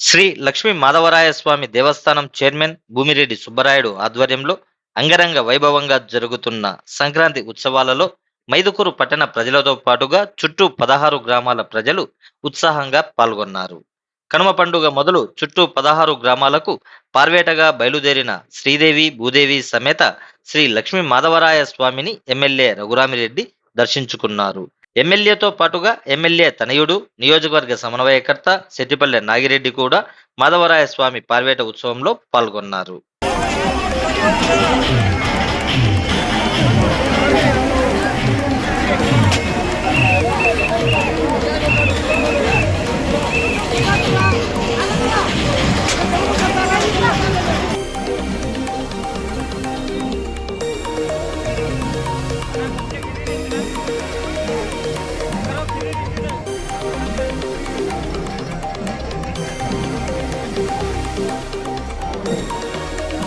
శ్రీ లక్ష్మీ మాధవరాయ స్వామి దేవస్థానం chairman Bhumireddy Subbarayudu ఆధ్వర్యంలో అంగరంగ వైభవంగా జరుగుతున్న సంక్రాంతి ఉత్సవాలలో మైదుకూరు పట్టణ ప్రజలతో పాటుగా చుట్టూ పదహారు గ్రామాల ప్రజలు ఉత్సాహంగా పాల్గొన్నారు. కనుమ పండుగ మొదలు చుట్టూ పదహారు గ్రామాలకు పార్వేటగా బయలుదేరిన శ్రీదేవి భూదేవి సమేత శ్రీ లక్ష్మీ మాధవరాయ స్వామిని ఎమ్మెల్యే రఘురామిరెడ్డి దర్శించుకున్నారు. ఎమ్మెల్యేతో పాటుగా ఎమ్మెల్యే తనయుడు నియోజకవర్గ సమన్వయకర్త సెట్టిపల్లె నాగిరెడ్డి కూడా మాధవరాయ స్వామి పార్వేట ఉత్సవంలో పాల్గొన్నారు.